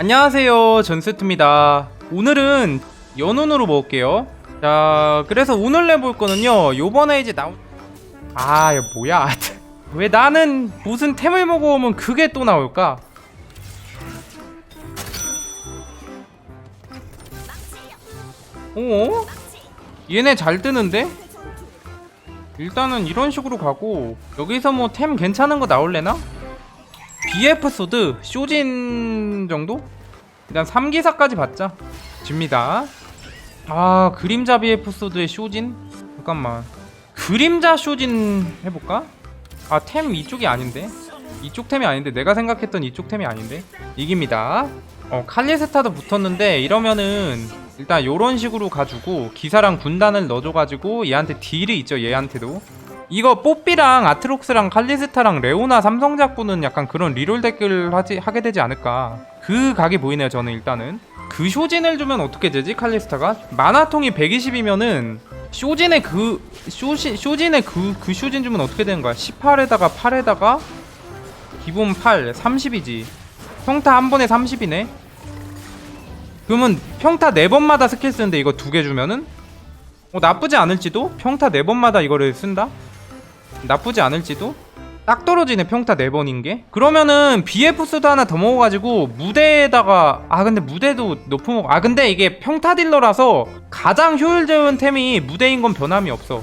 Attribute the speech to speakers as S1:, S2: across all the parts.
S1: 안녕하세요 전세트입니다 오늘은 연운으로 먹을게요 자 그래서 오늘 내볼 거는요 요번에 이제 나온 아 이거 뭐야 왜 나는 무슨 템을 먹어오면 그게 또 나올까 어? 얘네 잘 뜨는데? 일단은 이런 식으로 가고 여기서 뭐 템 괜찮은 거 나올래나? BF 소드 쇼진 정도? 일단 3기사까지 받자 집니다. 아 그림자 BF 소드의 쇼진? 잠깐만. 그림자 쇼진 해볼까? 아 템 이쪽이 아닌데? 이쪽 템이 아닌데? 내가 생각했던 이쪽 템이 아닌데? 이깁니다. 어 칼리스타도 붙었는데 이러면은 일단 요런 식으로 가지고 기사랑 군단을 넣어줘가지고 얘한테 딜이 있죠 얘한테도 이거 뽀삐랑 아트록스랑 칼리스타랑 레오나 삼성작부는 약간 그런 리롤 댓글 하지, 하게 되지 않을까. 그 각이 보이네요 저는 일단은. 그 쇼진을 주면 어떻게 되지 칼리스타가? 마나통이 120이면은 쇼진의 그 쇼시, 쇼진의 그, 그 쇼진 주면 어떻게 되는 거야? 18에다가 8에다가 기본 8 30이지. 평타 한 번에 30이네? 그러면 평타 4번마다 스킬 쓰는데 이거 두 개 주면은? 어, 나쁘지 않을지도? 평타 4번마다 이거를 쓴다? 나쁘지 않을지도? 딱 떨어지네 평타 4번인 게 그러면은 BF 수도 하나 더 먹어가지고 무대에다가 아 근데 무대도 높은 먹... 아 근데 이게 평타 딜러라서 가장 효율적인 템이 무대인 건 변함이 없어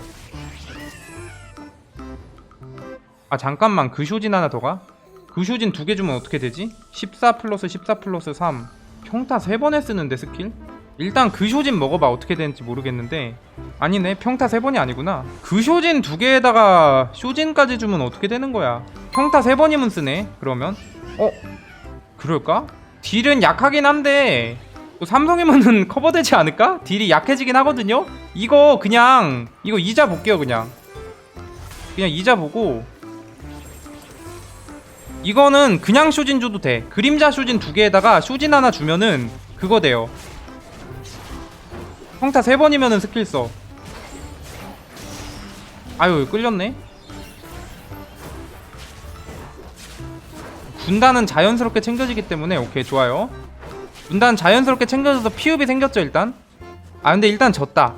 S1: 아 잠깐만 그 쇼진 하나 더 가? 그 쇼진 두 개 주면 어떻게 되지? 14 플러스 14 플러스 3 평타 3번에 쓰는데 스킬? 일단 그 쇼진 먹어봐. 어떻게 되는지 모르겠는데. 아니네 평타 3번이 아니구나. 그 쇼진 두 개에다가 쇼진까지 주면 어떻게 되는 거야? 평타 3번이면 쓰네 그러면. 어? 그럴까? 딜은 약하긴 한데 또 삼성이면은 커버되지 않을까? 딜이 약해지긴 하거든요? 이거 그냥 이거 이자 볼게요 그냥. 그냥 이자 보고. 이거는 그냥 쇼진 줘도 돼. 그림자 쇼진 두 개에다가 쇼진 하나 주면은 그거 돼요 평타 세 번이면은 스킬 써. 아유 끌렸네. 군단은 자연스럽게 챙겨지기 때문에 오케이 좋아요. 군단 자연스럽게 챙겨져서 피읍이 생겼죠 일단. 아 근데 일단 졌다.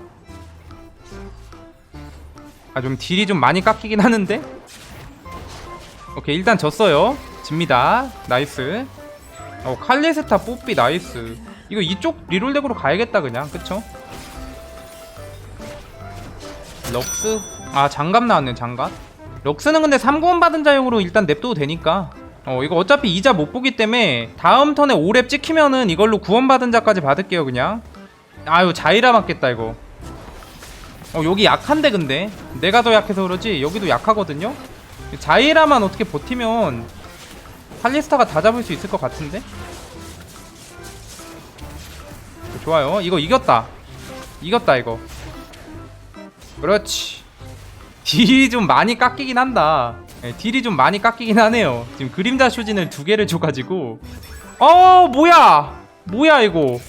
S1: 아 좀 딜이 좀 많이 깎이긴 하는데. 오케이 일단 졌어요. 집니다. 나이스. 어 칼리스타 뽀삐 나이스. 이거 이쪽 리롤덱으로 가야겠다 그냥 그쵸? 럭스? 아 장갑 나왔네 장갑. 럭스는 근데 3구원 받은 자용으로 일단 냅둬도 되니까. 어 이거 어차피 이자 못 보기 때문에 다음 턴에 5렙 찍히면은 이걸로 구원 받은 자까지 받을게요 그냥. 아유 자이라 맞겠다 이거. 어 여기 약한데 근데. 내가 더 약해서 그러지? 여기도 약하거든요? 자이라만 어떻게 버티면 칼리스타가 다 잡을 수 있을 것 같은데? 좋아요. 이거 이겼다. 이겼다 이거 그렇지. 딜이 좀 많이 깎이긴 한다. 네, 딜이 좀 많이 깎이긴 하네요. 지금 그림자 쇼진을 두 개를 줘가지고. 어 뭐야? 뭐야 이거?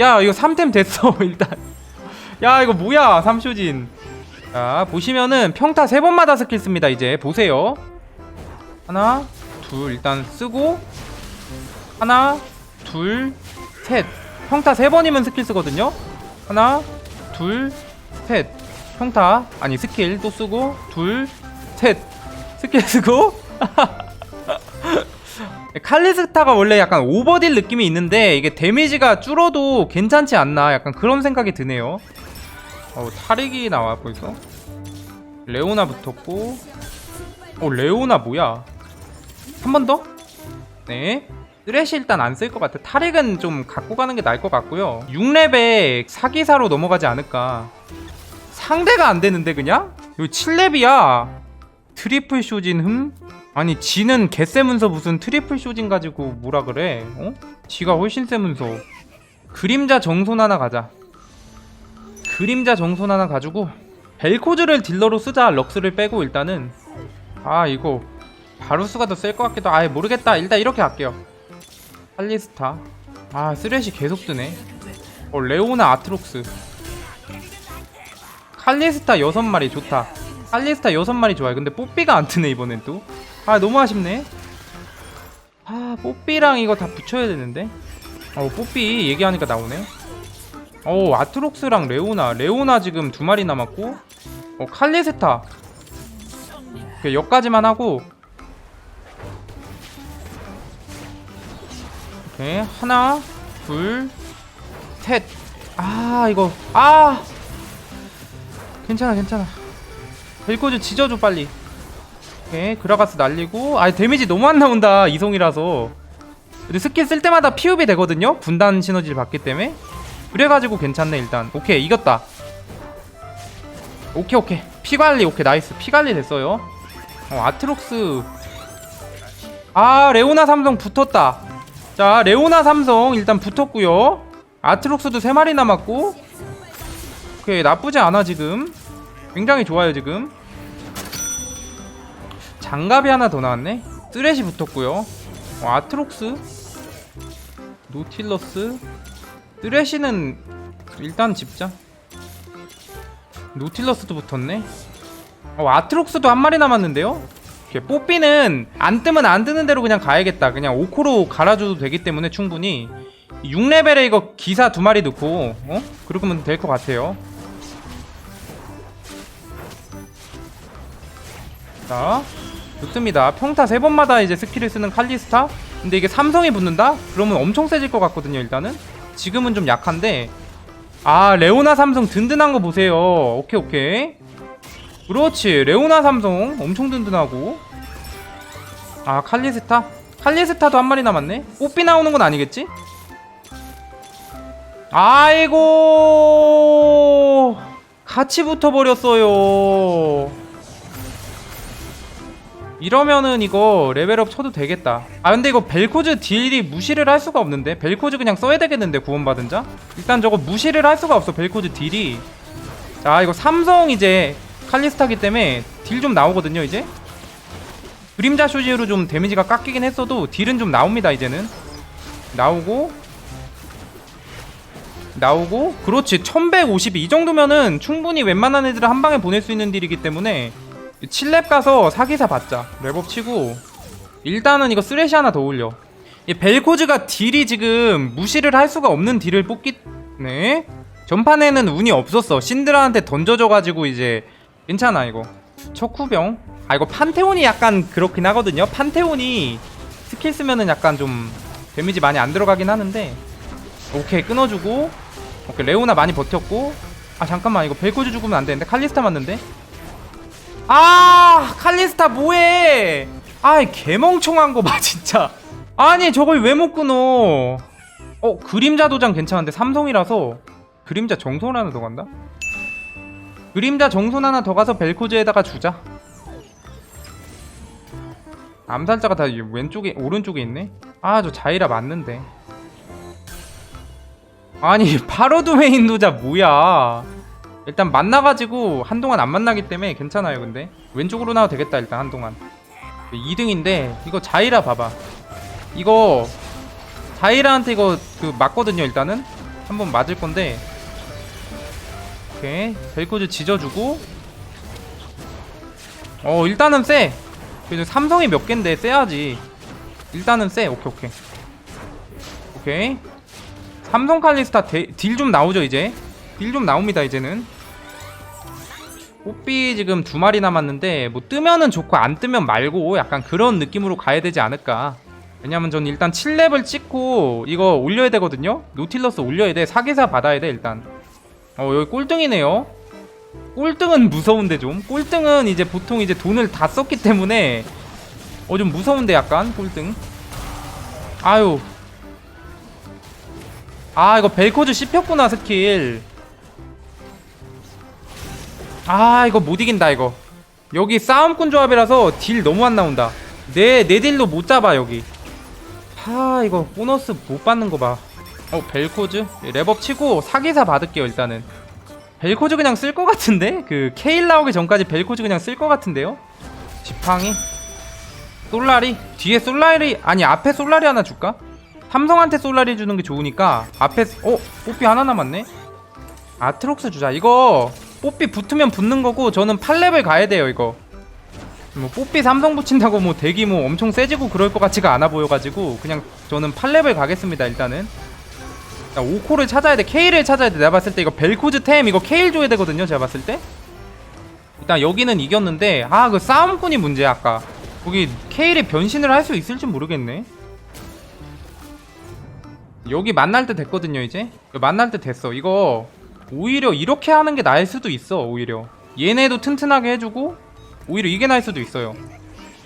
S1: 야 이거 3템 됐어 일단. 야 이거 뭐야 3쇼진? 자 보시면은 평타 3번마다 스킬 씁니다 이제. 보세요. 하나 둘 일단 쓰고. 하나 둘 셋. 평타 3번이면 스킬 쓰거든요. 하나 둘 셋. 평타. 아니 스킬 또 쓰고 둘 셋. 스킬 쓰고. 칼리스타가 원래 약간 오버딜 느낌이 있는데 이게 데미지가 줄어도 괜찮지 않나 약간 그런 생각이 드네요. 어 타릭이 나와 벌써 레오나 붙었고. 어 레오나 뭐야? 한 번 더? 네. 쓰레쉬 일단 안 쓸 것 같아. 타릭은 좀 갖고 가는 게 나을 것 같고요. 6렙에 사기사로 넘어가지 않을까 상대가 안 되는데 그냥? 이거 7렙이야. 트리플 쇼진 흠? 아니 지는 개쎄면서 무슨 트리플 쇼진 가지고 뭐라 그래? 어? 지가 훨씬 세면서. 그림자 정손 하나 가자. 그림자 정손 하나 가지고 벨코즈를 딜러로 쓰자. 럭스를 빼고 일단은. 아 이거 바루스가 더 셀 것 같기도 아예 모르겠다. 일단 이렇게 할게요. 할리스타. 아 쓰레쉬 계속 뜨네. 어 레오나 아트록스 칼리스타 6마리 좋다. 칼리스타 6마리 좋아요. 근데 뽀삐가 안 뜨네 이번엔 또아 너무 아쉽네. 아 뽀삐랑 이거 다 붙여야 되는데. 어 뽀삐 얘기하니까 나오네. 어 아트록스랑 레오나. 레오나 지금 두 마리 남았고 어 칼리스타. 여기까지만 하고. 오케이. 하나 둘셋아 이거. 아 괜찮아 괜찮아. 벨코즈 지져줘 빨리. 오케이 그라가스 날리고. 아 데미지 너무 안 나온다 이송이라서. 근데 스킬 쓸 때마다 피읍이 되거든요? 분단 시너지를 받기 때문에? 그래가지고 괜찮네 일단. 오케이 이겼다. 오케이 오케이. 피관리 오케이 나이스. 피관리 됐어요. 어 아트록스. 아 레오나 삼성 붙었다. 자 레오나 삼성 일단 붙었고요. 아트록스도 3마리 남았고 오케이 나쁘지 않아 지금. 굉장히 좋아요 지금. 장갑이 하나 더 나왔네. 쓰레시 붙었고요. 어, 아트록스? 노틸러스? 쓰레시는 일단 집자. 노틸러스도 붙었네. 어, 아트록스도 한 마리 남았는데요? 뽀삐는 안 뜨면 안 뜨는 대로 그냥 가야겠다. 그냥 오코로 갈아줘도 되기 때문에 충분히. 6레벨에 이거 기사 두 마리 넣고 어? 그러면 될 것 같아요 자 좋습니다. 평타 세 번마다 이제 스킬을 쓰는 칼리스타. 근데 이게 삼성이 붙는다? 그러면 엄청 세질 것 같거든요 일단은. 지금은 좀 약한데. 아 레오나 삼성 든든한 거 보세요. 오케이 오케이. 그렇지. 레오나 삼성 엄청 든든하고. 아 칼리스타? 칼리스타도 한 마리 남았네. 뽀삐 나오는 건 아니겠지? 아이고! 같이 붙어버렸어요 이러면은 이거 레벨업 쳐도 되겠다. 아 근데 이거 벨코즈 딜이 무시를 할 수가 없는데? 벨코즈 그냥 써야 되겠는데 구원받은 자? 일단 저거 무시를 할 수가 없어 벨코즈 딜이. 자 이거 삼성 이제 칼리스타기 때문에 딜 좀 나오거든요 이제? 그림자 쇼지로 좀 데미지가 깎이긴 했어도 딜은 좀 나옵니다 이제는. 나오고 나오고 그렇지. 1152 이 정도면은 충분히 웬만한 애들을 한 방에 보낼 수 있는 딜이기 때문에 7렙 가서 사기사 받자. 랩업 치고. 일단은 이거 쓰레쉬 하나 더 올려. 이 벨코즈가 딜이 지금 무시를 할 수가 없는 딜을 뽑기 네? 전판에는 운이 없었어. 신드라한테 던져져가지고 이제 괜찮아 이거. 척후병? 아 이거 판테온이 약간 그렇긴 하거든요. 판테온이 스킬 쓰면은 약간 좀 데미지 많이 안 들어가긴 하는데. 오케이 끊어주고. 오케이 레오나 많이 버텼고. 아 잠깐만 이거 벨코즈 죽으면 안 되는데? 칼리스타 맞는데 아 칼리스타 뭐해? 아이 개멍청한 거봐 진짜. 아니 저걸 왜 못 끊어? 어 그림자 도장 괜찮은데 삼성이라서. 그림자 정손 하나 더 간다? 그림자 정손 하나 더 가서 벨코즈에다가 주자. 암살자가 다 왼쪽에 오른쪽에 있네? 아 저 자이라 맞는데. 아니 파로드 메인 도자 뭐야 일단 만나가지고 한동안 안 만나기 때문에 괜찮아요 근데. 왼쪽으로 나와도 되겠다 일단 한동안. 2등인데 이거 자이라 봐봐. 이거 자이라한테 이거 그 맞거든요 일단은. 한번 맞을 건데. 오케이. 벨코즈 지져주고. 어 일단은 쎄! 그래도 삼성이 몇 갠데 쎄야지. 일단은 쎄. 오케이 오케이. 오케이. 삼성 칼리스타 딜 좀 나오죠 이제. 딜 좀 나옵니다 이제는 뽀삐 지금 두 마리 남았는데 뭐 뜨면은 좋고 안 뜨면 말고 약간 그런 느낌으로 가야 되지 않을까. 왜냐면 전 일단 7렙을 찍고 이거 올려야 되거든요. 노틸러스 올려야 돼. 사기사 받아야 돼 일단. 어 여기 꼴등이네요. 꼴등은 무서운데 좀. 꼴등은 이제 보통 이제 돈을 다 썼기 때문에 어 좀 무서운데 약간 꼴등. 아유. 아 이거 벨코즈 씹혔구나 스킬 아 이거 못 이긴다 이거. 여기 싸움꾼 조합이라서 딜 너무 안 나온다. 내, 내 딜로 못 잡아 여기. 아 이거 보너스 못 받는 거봐. 어 벨코즈? 랩업 치고 사기사 받을게요 일단은. 벨코즈 그냥 쓸 것 같은데? 그 케일 나오기 전까지 벨코즈 그냥 쓸 것 같은데요? 지팡이? 솔라리? 뒤에 솔라리 아니 앞에 솔라리 하나 줄까? 삼성한테 솔라리 주는 게 좋으니까 앞에 어 뽀삐 하나 남았네? 아트록스 주자 이거 뽀삐 붙으면 붙는 거고 저는 8렙을 가야 돼요 이거. 뭐 뽀삐 삼성 붙인다고 뭐 대기 뭐 엄청 세지고 그럴 것 같지가 않아 보여가지고 그냥 저는 8레벨 가겠습니다 일단은. 자 5코를 찾아야 돼 케일을 찾아야 돼. 내가 봤을 때 이거 벨코즈 템 이거 케일 줘야 되거든요 제가 봤을 때. 일단 여기는 이겼는데 아 그 싸움꾼이 문제야 아까. 거기 케일이 변신을 할 수 있을지 모르겠네. 여기 만날 때 됐거든요 이제? 만날 때 됐어. 이거 오히려 이렇게 하는 게 나을 수도 있어 오히려. 얘네도 튼튼하게 해주고 오히려 이게 나을 수도 있어요.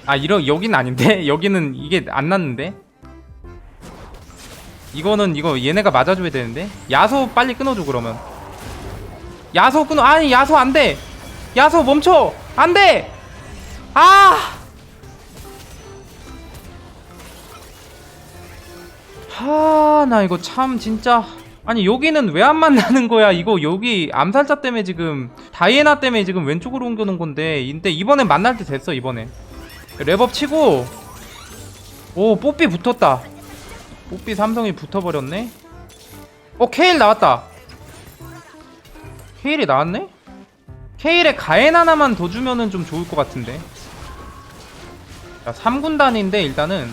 S1: 아 이러 여긴 아닌데? 여기는 이게 안 났는데? 이거는 이거 얘네가 맞아줘야 되는데? 야소 빨리 끊어줘 그러면. 야소 끊어 아니 야소 안돼! 야소 멈춰! 안돼! 아! 하, 나 이거 참 진짜 아니 여기는 왜 안 만나는 거야? 이거 여기 암살자 때문에 지금 다이애나 때문에 지금 왼쪽으로 옮겨놓은 건데 근데 이번엔 만날 때 됐어 이번에 랩업 치고. 오 뽀삐 붙었다. 뽀삐 삼성이 붙어버렸네. 어 케일 나왔다. 케일이 나왔네? 케일에 가엔 하나만 더 주면은 좀 좋을 것 같은데. 자 3군단인데 일단은.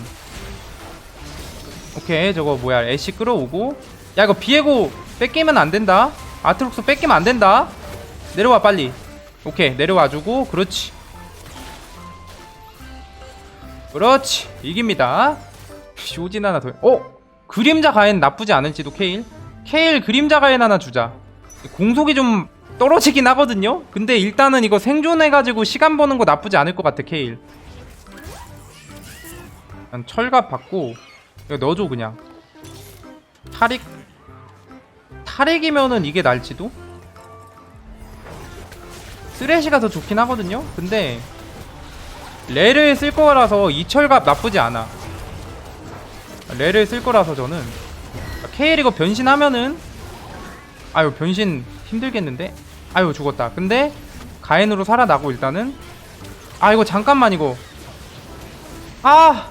S1: 오케이 저거 뭐야 애쉬 끌어오고 야 이거 비에고 뺏기면 안 된다. 아트록스 뺏기면 안 된다. 내려와 빨리. 오케이 내려와주고 그렇지. 그렇지 이깁니다. 쇼진 하나 더. 어? 그림자 가엔 나쁘지 않을지도 케일. 케일 그림자 가엔 하나 주자. 공속이 좀 떨어지긴 하거든요? 근데 일단은 이거 생존해가지고 시간 버는 거 나쁘지 않을 것 같아 케일. 난 철갑 받고 넣어줘 그냥. 탈익 탈익이면은 이게 날지도? 쓰레쉬가 더 좋긴 하거든요? 근데 레를 쓸 거라서 이 철갑 나쁘지 않아. 레를 쓸 거라서 저는. 케일 이거 변신하면은 아유 변신 힘들겠는데? 아유 죽었다. 근데 가엔으로 살아나고 일단은. 아 이거 잠깐만 이거. 아!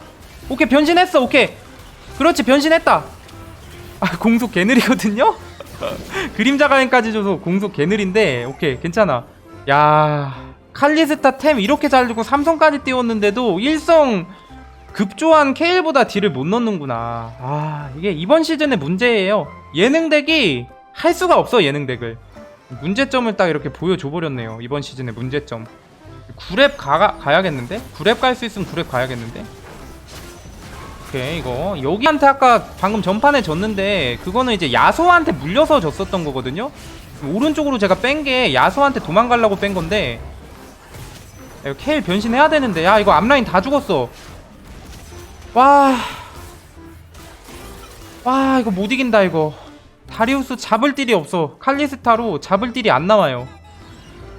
S1: 오케이 변신했어 오케이. 그렇지 변신했다. 아 공속 개느리거든요 그림자 가엔까지 줘서 공속 개느린데 오케이 괜찮아. 야 칼리스타 템 이렇게 잘 주고 삼성까지 띄웠는데도 일성 급조한 케일보다 딜을 못 넣는구나. 아 이게 이번 시즌의 문제예요. 예능 덱이 할 수가 없어 예능 덱을. 문제점을 딱 이렇게 보여줘 버렸네요 이번 시즌의 문제점. 9랩 가, 가야겠는데? 9랩 갈 수 있으면 9랩 가야겠는데? 오케이 이거. 여기한테 아까 방금 전판에 졌는데 그거는 이제 야소한테 물려서 졌었던 거거든요? 오른쪽으로 제가 뺀 게 야소한테 도망가려고 뺀 건데. 케일 변신해야 되는데. 야 이거 앞라인 다 죽었어. 와... 와 이거 못 이긴다 이거. 다리우스 잡을 딜이 없어. 칼리스타로 잡을 딜이 안 나와요.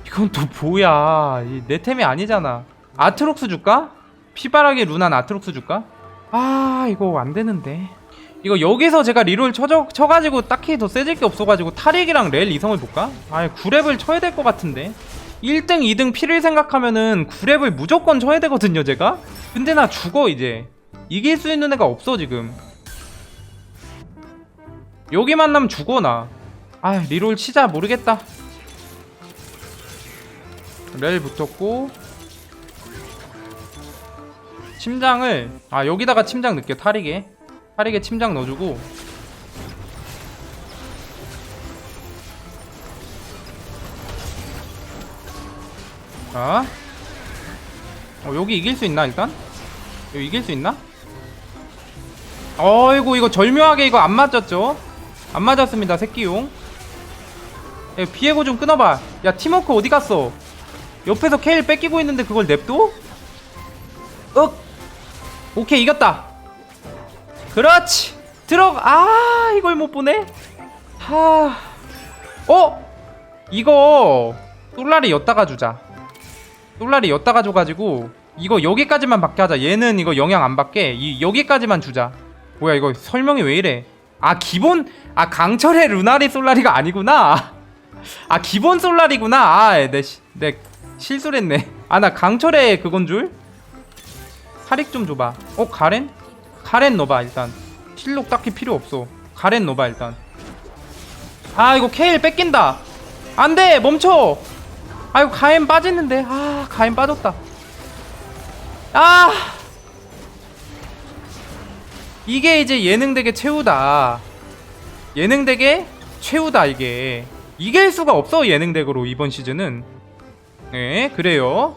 S1: 이건 또 뭐야. 이내 템이 아니잖아. 아트록스 줄까? 피바라기 루난 아트록스 줄까? 아 이거 안 되는데. 이거 여기서 제가 리롤 쳐져, 쳐가지고 딱히 더 세질 게 없어가지고 타릭이랑 렐 이성을 볼까? 아예 9랩을 쳐야 될 것 같은데. 1등 2등 피를 생각하면은 9랩을 무조건 쳐야 되거든요 제가? 근데 나 죽어 이제. 이길 수 있는 애가 없어 지금. 여기 만나면 죽어 나 아 리롤 치자 모르겠다. 렐 붙었고 침장을 아 여기다가 침장 넣게 타릭에 타릭에 침장 넣어주고 자 어, 여기 이길 수 있나 일단? 여기 이길 수 있나? 어이구 이거 절묘하게 이거 안 맞았죠? 안 맞았습니다 새끼용 야, 비에고 좀 끊어봐 야 팀워크 어디 갔어 옆에서 케일 뺏기고 있는데 그걸 냅둬? 윽 오케이 이겼다. 그렇지. 들어 아 이걸 못 보네. 하. 어? 이거 솔라리 엿다가 주자. 솔라리 엿다가 줘가지고 이거 여기까지만 받게 하자. 얘는 이거 영향 안 받게. 이 여기까지만 주자. 뭐야 이거 설명이 왜 이래? 아 기본 아 강철의 루나리 솔라리가 아니구나. 아 기본 솔라리구나. 아내 내 실수를 했네. 아 나 강철의 그건 줄 사릭 좀 줘봐. 어 가렌? 가렌 넣어봐 일단. 실록 딱히 필요 없어. 가렌 넣어봐 일단. 아 이거 케일 뺏긴다. 안돼 멈춰! 아 이거 가엔 빠졌는데. 아 가엔 빠졌다. 아! 이게 이제 예능되게 최후다. 예능되게 최후다 이게. 이길 수가 없어 예능덱으로 이번 시즌은. 네 그래요